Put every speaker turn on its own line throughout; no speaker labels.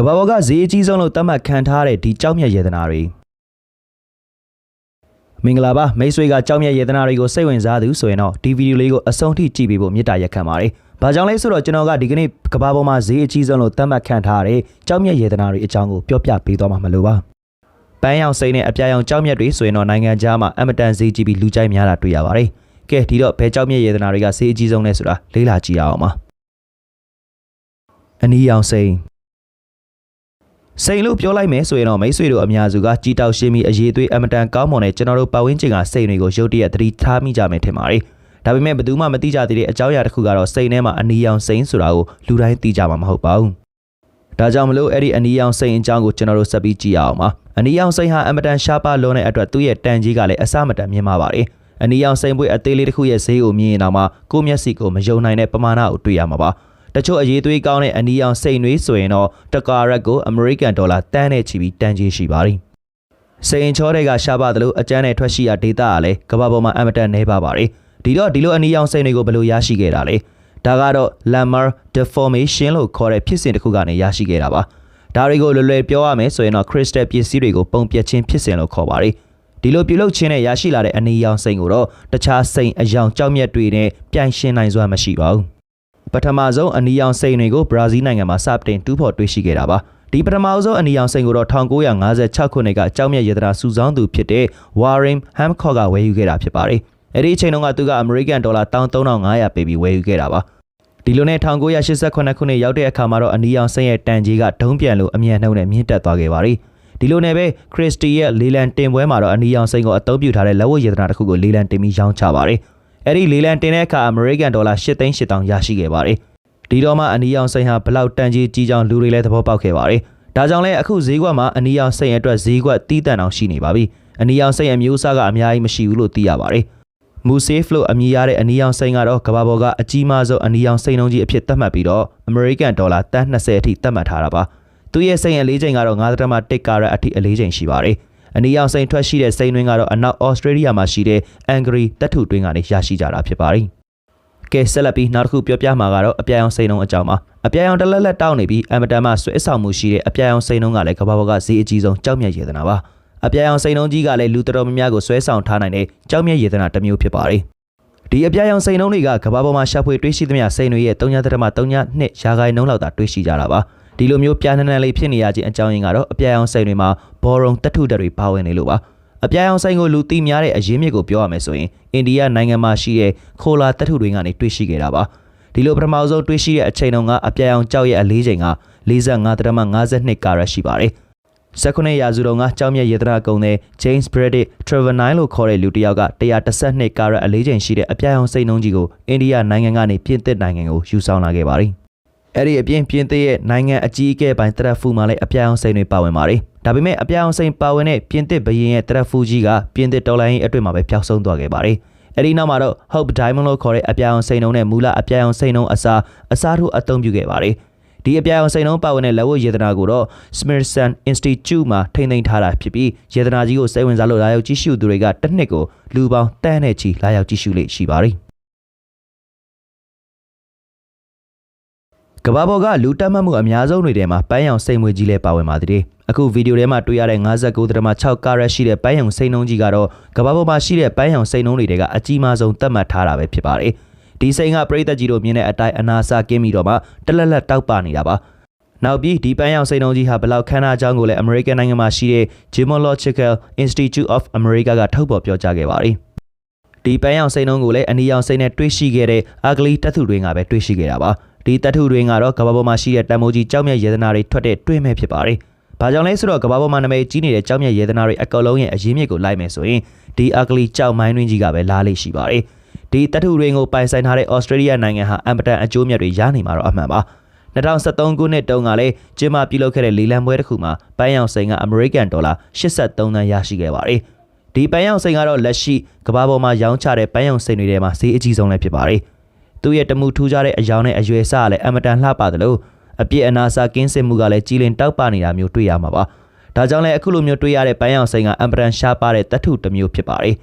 ကမ္ဘာပေါ်ကဈေးအကြီးဆုံးလို့သတ်မှတ်ခံထားတဲ့ဒီကြောက်မြတ်ယေဒနာတွေမင်္ဂလာပါမိတ်ဆွေကကြောက်မြတ်ယေဒနာတွေကိုစိတ်ဝင်စားသူဆိုရင်တော့ဒီဗီဒီယိုလေးကိုအဆုံးထိကြည့်ပေးဖို့မေတ္တာရက်ခံပါတယ်။ဘာကြောင့်လဲဆိုတော့ကျွန်တော်ကဒီကနေ့ကမ္ဘာပေါ်မှာဈေးအကြီးဆုံးလို့သတ်မှတ်ခံထားတဲ့ကြောက်မြတ်ယေဒနာတွေအကြောင်းကိုပြောပြပေးသွားမှာမလို့ပါ။ပန်းရောင်စိမ်းနဲ့အပြာရောင်ကြောက်မြတ်တွေဆိုရင်တော့နိုင်ငံခြားမှာအမတန်ဈေးကြီးပြီးလူကြိုက်များတာတွေ့ရပါတယ်။ကဲဒီတော့ဘယ်ကြောက်မြတ်ယေဒနာတွေကဈေးအကြီးဆုံးလဲဆိုတာလေ့လာကြည့်ရအောင်ပါ။အနီးရောင်စိမ်း စိန်လို့ပြောလိုက်မယ်ဆိုရင်တော့မိတ်ဆွေတို့အများစုကကြီးတောက်ရှင်းပြီးအရေးသွေးအမတန်ကောင်းမွန်တဲ့ကျွန်တော်တို့ပတ်ဝန်းကျင်ကစိန်တွေကိုရုတ်တရက်သတိထားမိကြမယ်ထင်ပါတယ်။ဒါပေမဲ့ဘယ်သူမှမသိကြသေးတဲ့အကြောင်းအရာတစ်ခုကတော့စိန်ထဲမှာအနီရောင်စိန်ဆိုတာကိုလူတိုင်းသိကြမှာမဟုတ်ပါဘူး။ဒါကြောင့်မလို့အဲ့ဒီအနီရောင်စိန်အကြောင်းကိုကျွန်တော်တို့ဆက်ပြီးကြည့်ရအောင်ပါ။အနီရောင်စိန်ဟာအမတန်ရှားပါလွန်းတဲ့အတွက်သူ့ရဲ့တန်ကြီးကလည်းအဆမတန်မြင့်မာပါတယ်။အနီရောင်စိန်ပွေအသေးလေးတစ်ခုရဲ့ဈေးကိုမြင်ရင်တော့မှကိုယ့်မျက်စိကိုမယုံနိုင်တဲ့ပမာဏကိုတွေ့ရမှာပါ။ တချို့အရေးသွေးကောင်းတဲ့အနီရောင်စိန်တွေဆိုရင်တော့တကာရက်ကိုအမေရိကန်ဒေါ်လာတန်းနဲ့ချီပြီးတန်ကြီးရှိပါတယ်။စိန်ချောတွေကရှားပါတယ်လို့အကျန်းနဲ့ထွက်ရှိရာဒေတာကလည်းကမ္ဘာပေါ်မှာအမတန်နေပါပါတယ်။ဒီတော့ဒီလိုအနီရောင်စိန်တွေကိုဘယ်လိုရရှိခဲ့တာလဲ။ဒါကတော့ Lamar deformation လို့ခေါ်တဲ့ဖြစ်စဉ်တစ်ခုကနေရရှိခဲ့တာပါ။ဒါတွေကိုလွယ်လွယ်ပြောရမယ်ဆိုရင်တော့ crystal ပစ္စည်းတွေကိုပုံပြခြင်းဖြစ်စဉ်လို့ခေါ်ပါတယ်။ဒီလိုပြုလုပ်ခြင်းနဲ့ရရှိလာတဲ့အနီရောင်စိန်ကိုတော့တခြားစိန်အယောင်ကြောက်မြတ်တွေနဲ့ပြိုင်ရှင်းနိုင်စွမ်းမရှိပါဘူး။ ပထမဆုံးအနီရောင်စိန်တွေကိုဘရာဇီးနိုင်ငံမှာစတင်တူးဖော်တွေ့ရှိခဲ့တာပါဒီပထမဆုံးအနီရောင်စိန်ကိုတော့1956ခုနှစ်ကကြောက်မြတ်ရတနာစုဆောင်းသူဖြစ်တဲ့ Warren Hancock ကဝယ်ယူခဲ့တာဖြစ်ပါတယ်အဲ့ဒီအချိန်တုန်းကသူကအမေရိကန်ဒေါ်လာ13500ပေးပြီးဝယ်ယူခဲ့တာပါဒီလိုနဲ့1988ခုနှစ်ရောက်တဲ့အခါမှာတော့အနီရောင်စိန်ရဲ့တန်ကြီးကဒုံးပြန်လို့အမြန်နှုံးနဲ့မြင့်တက်သွားခဲ့ပါတယ်ဒီလိုနဲ့ပဲခရစ္စတီရဲ့လေလံတင်ပွဲမှာတော့အနီရောင်စိန်ကိုအသုံးပြုထားတဲ့လက်ဝတ်ရတနာတစ်ခုကိုလေလံတင်ပြီးရောင်းချပါတယ် အဲ့ဒီလေလံတင်တဲ့အခါအမေရိကန်ဒေါ်လာ8,800ရရှိခဲ့ပါတယ်။ဒီတော့မှအနီရောင်စိန်ဟာဘလောက်တန်ကြီးကြီးကြောင်လူတွေလည်းသဘောပေါက်ခဲ့ပါတယ်။ဒါကြောင့်လဲအခုဈေးကွက်မှာအနီရောင်စိန်အတွက်ဈေးကွက်တီးတန့်အောင်ရှိနေပါပြီ။အနီရောင်စိန်အမျိုးအစားကအများကြီးမရှိဘူးလို့သိရပါတယ်။ Musave လို့အမည်ရတဲ့အနီရောင်စိန်ကတော့ကမ္ဘာပေါ်ကအကြီးမားဆုံးအနီရောင်စိန်လုံးကြီးအဖြစ်သတ်မှတ်ပြီးတော့ American ဒေါ်လာ120အထိသတ်မှတ်ထားတာပါ။သူရဲ့စိန်အလေးချိန်ကတော့9.1ကာရက်အထိအလေးချိန်ရှိပါတယ်။ အနီရောင်စိန်ထွက်ရှိတဲ့စိန်တွင်းကတော့အနောက်ဩစတြေးလျမှာရှိတဲ့အန်ဂရီတပ်ထုတွင်းကနေရရှိကြတာဖြစ်ပါတယ်။ကဲဆက်လက်ပြီးနောက်တစ်ခုပြောပြမှာကတော့အပြာရောင်စိန်လုံးအကြောင်းပါ။အပြာရောင်တလက်လက်တောက်နေပြီးအမတန်မှဆွဲဆောင်မှုရှိတဲ့အပြာရောင်စိန်လုံးကလည်းကမ္ဘာပေါ်ကဈေးအကြီးဆုံးကြောက်မြတ်ရေသနာပါ။အပြာရောင်စိန်လုံးကြီးကလည်းလူတော်တော်များများကိုဆွဲဆောင်ထားနိုင်တဲ့ကြောက်မြတ်ရေသနာတစ်မျိုးဖြစ်ပါတယ်။ဒီအပြာရောင်စိန်လုံးတွေကကမ္ဘာပေါ်မှာရှာဖွေတွေ့ရှိသမျှစိန်တွေရဲ့3.3ရာခိုင်နှုန်းလောက်သာတွေ့ရှိကြတာပါ။ ဒီလိုမျိုးပြားနှံနှံလေးဖြစ်နေရခြင်းအကြောင်းရင်းကတော့အပြာရောင်စိန်တွေမှာဘော်ရုံတထုတက်တွေပါဝင်နေလို့ပါအပြာရောင်စိန်ကိုလူသိများတဲ့အရင်းမြစ်ကိုပြောရမယ်ဆိုရင်အိန္ဒိယနိုင်ငံမှာရှိတဲ့ခိုလာတထုတွေကနေတွေ့ရှိခဲ့တာပါဒီလိုပထမဆုံးတွေ့ရှိတဲ့အချိန်တုန်းကအပြာရောင်ကြောက်ရဲ့အလေးချိန်က45.52ကာရက်ရှိပါတယ်19ရာစုတုန်းကကြောက်မြတ်ယေဒနာကုံတဲ့ James Brady Travenine လို့ခေါ်တဲ့လူတစ်ယောက်က112ကာရက်အလေးချိန်ရှိတဲ့အပြာရောင်စိန်နှုံးကြီးကိုအိန္ဒိယနိုင်ငံကနေပြင်သစ်နိုင်ငံကိုယူဆောင်လာခဲ့ပါတယ် အဲ့ဒီအပြင်ပြင်သစ်ရဲ့နိုင်ငံအကြီးအကဲပိုင်းတရက်ဖူမှာလည်းအပြာရောင်စိန်တွေပါဝင်ပါတယ်။ဒါပေမဲ့အပြာရောင်စိန်ပါဝင်တဲ့ပြင်သစ်ဘရင်ရဲ့တရက်ဖူကြီးကပြင်သစ်တော်လိုင်းရဲ့အတွင်းမှာပဲပျောက်ဆုံးသွားခဲ့ပါတယ်။အဲ့ဒီနောက်မှာတော့ Hope Diamond လို့ခေါ်တဲ့အပြာရောင်စိန်နှုံးနဲ့မူလအပြာရောင်စိန်နှုံးအစားအစားထိုးအသုံးပြုခဲ့ပါတယ်။ဒီအပြာရောင်စိန်နှုံးပါဝင်တဲ့လက်ဝတ်ယေဒနာကိုတော့ Smithson Institute မှာထိန်းသိမ်းထားတာဖြစ်ပြီးယေဒနာကြီးကိုစိတ်ဝင်စားလို့လာရောက်ကြည့်ရှုသူတွေကတစ်နှစ်ကိုလူပေါင်းတန်းနဲ့ချီလာရောက်ကြည့်ရှုလေ့ရှိပါတယ်။ ကဘာပေါ်ကလူတက်မှတ်မှုအများဆုံးတွေထဲမှာပန်းရောင်စိတ်မွေးကြီးလဲပါဝင်ပါသေးတယ်။အခုဗီဒီယိုထဲမှာတွေ့ရတဲ့59.6ကာရက်ရှိတဲ့ပန်းရောင်စိတ်နှုံးကြီးကတော့ကဘာပေါ်မှာရှိတဲ့ပန်းရောင်စိတ်နှုံးတွေထဲကအကြီးမားဆုံးသတ်မှတ်ထားတာပဲဖြစ်ပါတယ်။ဒီစိတ်ကပရိသတ်ကြီးတို့မြင်တဲ့အတိုင်းအနာစာကင်းပြီးတော့မှတလက်လက်တောက်ပနေတာပါ။နောက်ပြီးဒီပန်းရောင်စိတ်နှုံးကြီးဟာဘလောက်ခမ်းနားကြောင်းကိုလည်း American နိုင်ငံမှာရှိတဲ့ Gemological Institute of America ကထုတ်ဖော်ပြောကြားခဲ့ပါတယ်။ဒီပန်းရောင်စိတ်နှုံးကိုလည်းအနီရောင်စိတ်နဲ့တွေ့ရှိခဲ့တဲ့အာဂလီတက်သူတွေကပဲတွေ့ရှိခဲ့တာပါ။ ဒီတပ်ထုတွေကတော့ကမ္ဘာပေါ်မှာရှိတဲ့တန်မိုးကြီးကြောက်မြတ်ယေဒနာတွေထွက်တဲ့တွင်းမဲ့ဖြစ်ပါတယ်။ဘာကြောင့်လဲဆိုတော့ကမ္ဘာပေါ်မှာနာမည်ကြီးနေတဲ့ကြောက်မြတ်ယေဒနာတွေအကောင်လုံးရဲ့အရင်းမြစ်ကိုလိုက်မယ်ဆိုရင်ဒီအကလီကြောက်မိုင်းတွင်းကြီးကပဲလားလိမ့်ရှိပါတယ်။ဒီတပ်ထုတွေကိုပိုင်ဆိုင်ထားတဲ့ဩစတြေးလျနိုင်ငံဟာအမ်ပတန်အကျိုးမြတ်တွေရနိုင်မှာတော့အမှန်ပါ။2013ခုနှစ်တုန်းကလည်းကျင်းပပြုလုပ်ခဲ့တဲ့လေလံပွဲတစ်ခုမှာပန်းရောင်စိန်ကအမေရိကန်ဒေါ်လာ83သန်းရရှိခဲ့ပါတယ်။ဒီပန်းရောင်စိန်ကတော့လက်ရှိကမ္ဘာပေါ်မှာရောင်းချတဲ့ပန်းရောင်စိန်တွေထဲမှာဈေးအကြီးဆုံးလည်းဖြစ်ပါတယ်။ သူ့ရဲ့တမှုထူးခြားတဲ့အယောင်နဲ့အရွယ်စားကလည်းအမတန်လှပတယ်လို့အပြစ်အနာစာကင်းစင်မှုကလည်းကြီးလင်တောက်ပနေတာမျိုးတွေ့ရမှာပါဒါကြောင့်လည်းအခုလိုမျိုးတွေ့ရတဲ့ပန်းရောင်စိန်ကအမတန်ရှားပါတဲ့တထုတစ်မျိုးဖြစ်ပါတယ်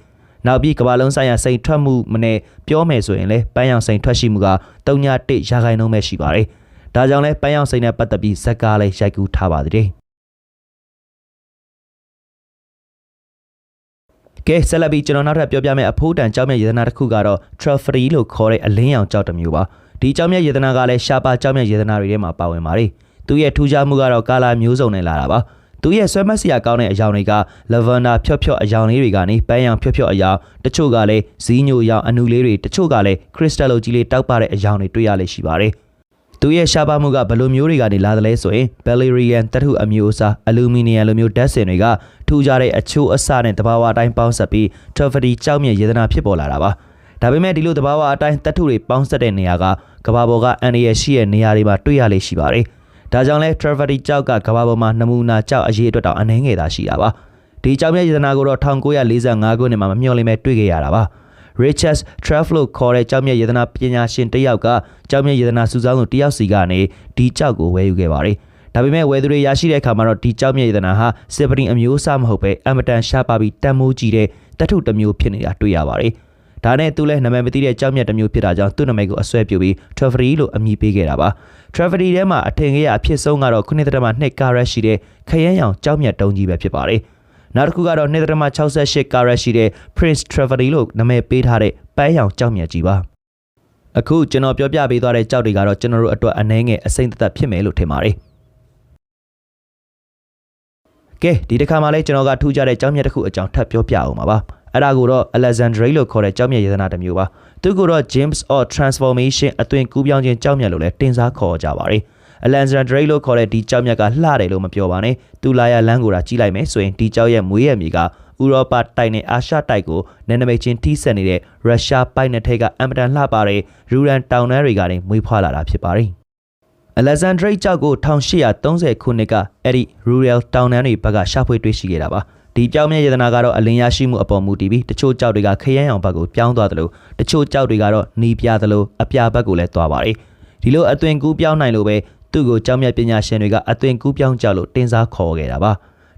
နောက်ပြီးကမ္ဘာလုံးဆိုင်ရာစိန်ထွက်မှုမနဲ့ပြောမယ်ဆိုရင်လည်းပန်းရောင်စိန်ထွက်ရှိမှုက3.1ရာခိုင်နှုန်းပဲရှိပါတယ်ဒါကြောင့်လဲပန်းရောင်စိန်နဲ့ပတ်သက်ပြီးဇက်ကားလေးရိုက်ကူးထားပါသေးတယ် ကဲဆက်လက်ပြီးကျွန်တော်နောက်ထပ်ပြောပြမယ့်အဖိုးတန်ကြောက်မြတ်ယေဒနာတစ်ခုကတော့ Truffle လို့ခေါ်တဲ့အလင်းရောင်ကြောက်တစ်မျိုးပါဒီကြောက်မြတ်ယေဒနာကလည်းရှားပါကြောက်မြတ်ယေဒနာတွေထဲမှာပါဝင်ပါတယ်သူရဲ့ထူးခြားမှုကတော့ကာလာမျိုးစုံနဲ့လာတာပါသူရဲ့ဆွဲမက်စရာကောင်းတဲ့အယောင်တွေက lavender ဖြော့ဖြော့အယောင်လေးတွေကနေပန်းရောင်ဖြော့ဖြော့အယောင်တချို့ကလည်းဇီးညိုရောင်အနုလေးတွေတချို့ကလည်း crystal လိုကြီးလေးတောက်ပတဲ့အယောင်တွေတွေ့ရလေရှိပါတယ် သူရဲ့ရှားပါမှုကဘယ်လိုမျိုးတွေကနေလာသလဲဆိုရင် Valerian တထုအမျိုးအစားအလူမီနီယံလိုမျိုးဓာတ်စင်တွေကထူကြတဲ့အချိုးအစနဲ့တဘာဝအတိုင်းပေါင်းဆက်ပြီး Truffle ကြောက်မြတ်ယေဒနာဖြစ်ပေါ်လာတာပါဒါပေမဲ့ဒီလိုတဘာဝအတိုင်းတထုတွေပေါင်းဆက်တဲ့နေရာကကဘာပေါ်ကအန်ရီရဲ့ရှိတဲ့နေရာတွေမှာတွေ့ရလေရှိပါတယ်ဒါကြောင့်လဲ Truffle ကြောက်ကကဘာပေါ်မှာနမူနာကြောက်အရေးအတွက်တောင်အနှဲငယ်သာရှိတာပါဒီကြောက်မြတ်ယေဒနာကိုတော့1945ခုနှစ်မှာမမျှော်လင့်ပဲတွေ့ခဲ့ရတာပါ Richard Truffle ခေါ်တဲ့ကြောက်မြတ်ယေဒနာပညာရှင်တစ်ယောက်ကကြောက်မြတ်ယေဒနာစုဆောင်းသူတစ်ယောက်စီကနေဒီကြောက်ကိုဝယ်ယူခဲ့ပါတယ်။ဒါပေမဲ့ဝယ်သူတွေရရှိတဲ့အခါမှာတော့ဒီကြောက်မြတ်ယေဒနာဟာစစ်ပရင်အမျိုးအစားမဟုတ်ပဲအမတန်ရှားပါပြီးတန်မိုးကြီးတဲ့တထုတစ်မျိုးဖြစ်နေတာတွေ့ရပါတယ်။ဒါနဲ့သူလည်းနာမည်မသိတဲ့ကြောက်မြတ်တစ်မျိုးဖြစ်တာကြောင့်သူ့နာမည်ကိုအစွဲပြုပြီး Truffle လို့အမည်ပေးခဲ့တာပါ။ Truffle ထဲမှာအထင်ကြီးအဖြစ်ဆုံးကတော့9.2ကာရက်ရှိတဲ့ခရမ်းရောင်ကြောက်မြတ်တုံးကြီးပဲဖြစ်ပါတယ်။ နောက်တစ်ခုကတော့2.68ကာရက်ရှိတဲ့ Prince Travelly လို့နာမည်ပေးထားတဲ့ပန်းရောင်ကြောက်မြတ်ကြီးပါအခုကျွန်တော်ပြောပြပေးသွားတဲ့ကြောက်တွေကတော့ကျွန်တော်တို့အတွက်အနှဲငယ်အစိမ့်သက်သက်ဖြစ်မယ်လို့ထင်ပါတယ်ကဲဒီတစ်ခါမှလည်းကျွန်တော်ကထူးခြားတဲ့ကြောက်မြတ်တစ်ခုအကြောင်းထပ်ပြောပြအောင်ပါပါအဲ့ဒါကိုတော့ Alexandre လို့ခေါ်တဲ့ကြောက်မြတ်ယေဒနာတစ်မျိုးပါသူကတော့ James or Transformation အသွင်ကူးပြောင်းခြင်းကြောက်မြတ်လို့လည်းတင်စားခေါ်ကြပါတယ် အလန်ဆန်ဒရိတ်လို့ခေါ်တဲ့ဒီကြောက်မြတ်ကလှတယ်လို့မပြောပါနဲ့သူလာရလန်းကိုတာကြီးလိုက်မယ်ဆိုရင်ဒီကြောက်ရဲ့မွေးရမြေကဥရောပတိုက်နဲ့အာရှတိုက်ကိုနယ်နိမိတ်ချင်းထိစပ်နေတဲ့ရုရှားပိုက်နယ်ထဲကအမ်ပတန်လှပတဲ့ရူရန်တောင်တန်းတွေကနေမွေးဖွားလာတာဖြစ်ပါတယ်အလက်ဇန်ဒရိတ်ကြောက်ကို1830ခုနှစ်ကအဲ့ဒီရူရယ်တောင်တန်းတွေဘက်ကရှာဖွေတွေ့ရှိခဲ့တာပါဒီပြောင်းမြဲယတနာကတော့အလင်းရရှိမှုအပေါ်မူတည်ပြီးတချို့ကြောက်တွေကခရမ်းရောင်ဘက်ကိုပြောင်းသွားတယ်လို့တချို့ကြောက်တွေကတော့နီးပြတယ်လို့အပြာဘက်ကိုလည်းသွားပါတယ်ဒီလိုအသွင်ကူးပြောင်းနိုင်လို့ပဲ သူ့ကိုကြောက်မြတ်ပညာရှင်တွေကအသွင်ကူးပြောင်းကြောက်လို့တင်စားခေါ်ခဲ့တာပါ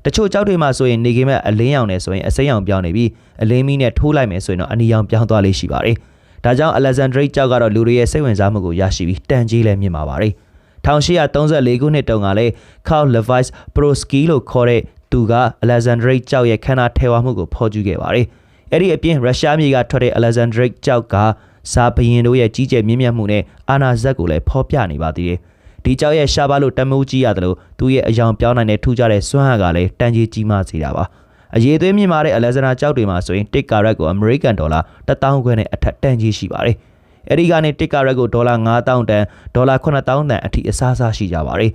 တချို့ကြောက်တွေမှာဆိုရင်နေကင်းမဲ့အလင်းရောင်နဲ့ဆိုရင်အစိမ်းရောင်ပြောင်းနေပြီးအလင်းမီးနဲ့ထိုးလိုက်မယ်ဆိုရင်တော့အနီရောင်ပြောင်းသွားလေးရှိပါတယ်ဒါကြောင့် Alexandrite ကြောက်ကတော့လူတွေရဲ့စိတ်ဝင်စားမှုကိုရရှိပြီးတန်ကြီးလည်းမြင့်ပါပါတယ်1834ခုနှစ်တုန်းကလည်း Carl Levi's Prosky လို့ခေါ်တဲ့သူက Alexandrite ကြောက်ရဲ့ခန္ဓာထဲဝမှုကိုဖော်ကျူးခဲ့ပါတယ်အဲ့ဒီအပြင်ရုရှားမြေကထွက်တဲ့ Alexandrite ကြောက်ကစာဘရင်တို့ရဲ့ကြီးကျယ်မြင့်မြတ်မှုနဲ့အာဏာဇက်ကိုလည်းဖော်ပြနေပါသေးတယ် ဒီကြောက်ရဲ့ရှားပါလို့တမိုးကြီးရတယ်လို့သူ့ရဲ့အယောင်ပြောင်းနိုင်တဲ့ထူးခြားတဲ့စွမ်းအားကလည်းတန်ကြီးကြီးမားစေတာပါအရေးသွေးမြင့်မာတဲ့အလက်ဇနာကြောက်တွေမှာဆိုရင်တစ်ကာရက်ကိုအမေရိကန်ဒေါ်လာ1000ခွဲနဲ့အထက်တန်ကြီးရှိပါတယ်အဲဒီကနေတစ်ကာရက်ကိုဒေါ်လာ9000တန်ဒေါ်လာ9000တန်အထိအစားအစားရှိကြပါတယ်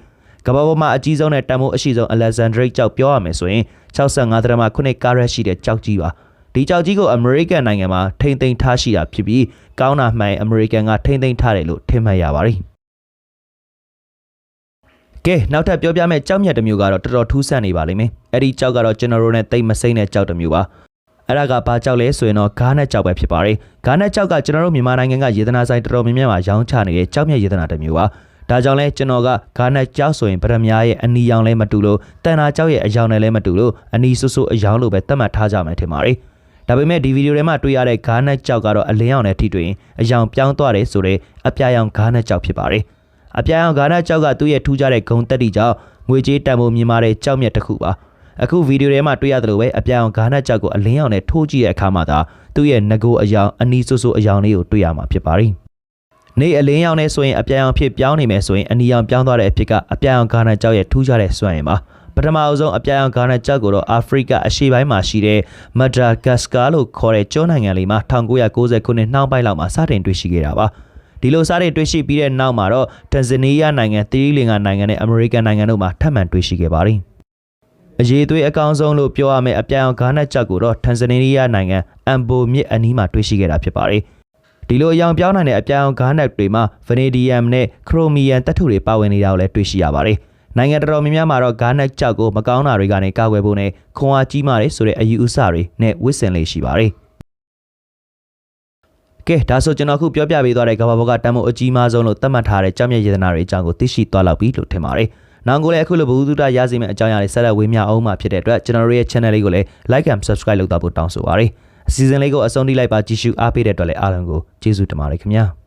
ကမ္ဘာပေါ်မှာအကြီးဆုံးနဲ့တန်မိုးအရှိဆုံး Alexandrite ကြောက်ပြောရမယ်ဆိုရင်65ဒရမ9ကာရက်ရှိတဲ့ကြောက်ကြီးပါဒီကြောက်ကြီးကိုအမေရိကန်နိုင်ငံမှာထိမ့်သိမ်းထားရှိတာဖြစ်ပြီးကောင်းတာမှန်အမေရိကန်ကထိမ့်သိမ်းထားတယ်လို့ထင်မှတ်ရပါတယ် ကဲနောက်ထပ်ပြောပြမယ့်ကြောက်မြတ်တစ်မျိုးကတော့တော်တော်ထူးဆန်းနေပါလိမ့်မယ်အဲ့ဒီကြောက်ကတော့ကျွန်တော်တို့နဲ့တိတ်မစိမ့်တဲ့ကြောက်တစ်မျိုးပါအဲ့ဒါကဘာကြောက်လဲဆိုရင်တော့ဂါးနဲ့ကြောက်ပဲဖြစ်ပါတယ်ဂါးနဲ့ကြောက်ကကျွန်တော်တို့မြန်မာနိုင်ငံကယေဒနာဆိုင်တော်တော်များများမှာရောင်းချနေတဲ့ကြောက်မြတ်ယေဒနာတစ်မျိုးပါဒါကြောင့်လဲကျွန်တော်ကဂါးနဲ့ကြောက်ဆိုရင်ဗရမ ्या ရဲ့အနီရောင်လဲမတူလို့တန်နာကြောက်ရဲ့အယောင်နဲ့လဲမတူလို့အနီဆူဆူအယောင်လို့ပဲသတ်မှတ်ထားကြမယ်ထင်ပါတယ်ဒါပေမဲ့ဒီဗီဒီယိုထဲမှာတွေ့ရတဲ့ဂါးနဲ့ကြောက်ကတော့အလင်းရောင်နဲ့ထိတွေ့ရင်အယောင်ပြောင်းသွားတယ်ဆိုတဲ့အပြာရောင်ဂါးနဲ့ကြောက်ဖြစ်ပါတယ် အပြာရောင်ဂါနာကြောက်ကသူ့ရဲ့ထူးခြားတဲ့ဂုံတက်တီကြောင့်ငွေကြေးတန်ဖိုးမြင့်မားတဲ့ကြောက်မြတ်တစ်ခုပါအခုဗီဒီယိုထဲမှာတွေ့ရသလိုပဲအပြာရောင်ဂါနာကြောက်ကိုအလင်းရောင်နဲ့ထိုးကြည့်တဲ့အခါမှာသာသူ့ရဲ့ငကိုအယောင်အနီးဆူဆူအယောင်လေးကိုတွေ့ရမှာဖြစ်ပါတယ်နေအလင်းရောင်နဲ့ဆိုရင်အပြာရောင်ဖြစ်ပြောင်းနေမယ်ဆိုရင်အနီရောင်ပြောင်းသွားတဲ့အဖြစ်ကအပြာရောင်ဂါနာကြောက်ရဲ့ထူးခြားတဲ့စွမ်းရည်ပါပထမအဆုံးအပြာရောင်ဂါနာကြောက်ကိုတော့အာဖရိကအရှေ့ပိုင်းမှာရှိတဲ့မက်ဒရာဂတ်စကာလို့ခေါ်တဲ့ကျွန်းနိုင်ငံလေးမှာ1990ခုနှစ်နှောင်းပိုင်းလောက်မှာစတင်တွေ့ရှိခဲ့တာပါ။ ဒီလိုစားတွေတွေ့ရှိပြီးတဲ့နောက်မှာတော့တန်ဇနီးယားနိုင်ငံသီရိလင်္ကာနိုင်ငံနဲ့အမေရိကန်နိုင်ငံတို့မှာထပ်မံတွေ့ရှိခဲ့ပါတယ်။အရေးသွေးအကောင်းဆုံးလို့ပြောရမယ့်အပြိုင်အောင်ဂါနက်ချက်ကိုတော့တန်ဇနီးယားနိုင်ငံအမ်ဘိုမြစ်အနီးမှာတွေ့ရှိခဲ့တာဖြစ်ပါတယ်။ဒီလိုအယောင်ပြောင်းနိုင်တဲ့အပြိုင်အောင်ဂါနက်တွေမှာဗနေဒီယမ်နဲ့ခရိုမီယမ်တပ်ထုတွေပါဝင်နေတာကိုလည်းတွေ့ရှိရပါတယ်။နိုင်ငံတော်တော်များများမှာတော့ဂါနက်ကြောက်ကိုမကောင်းတာတွေကနေကာကွယ်ဖို့နဲ့ခွန်အားကြီးမားတယ်ဆိုတဲ့အယူအဆတွေနဲ့ဝစ်စင်လေးရှိပါတယ်။ ကဲဒါဆိုကျွန်တော်ခုပြောပြပေးသွားတဲ့ကမ္ဘာပေါ်ကတန်မိုးအကြီးမားဆုံးလို့သတ်မှတ်ထားတဲ့ကြောင်မြတ်ယေဒနာတွေအကြောင်းကိုသိရှိသွားလောက်ပြီလို့ထင်ပါတယ်။နောက်ကိုလည်းအခုလိုဘဝတုဒရစီမယ့်အကြောင်းအရာတွေဆက်လက်ဝေမျှအောင်မှာဖြစ်တဲ့အတွက်ကျွန်တော်တို့ရဲ့ channel လေးကိုလည်း like and subscribe လုပ်တော့ဖို့တောင်းဆိုပါရစေ။အစီအစဉ်လေးကိုအဆုံးထိလိုက်ပါကြည့်ရှုအားပေးတဲ့အတွက်လည်းအားလုံးကိုကျေးဇူးတင်ပါတယ်ခင်ဗျာ။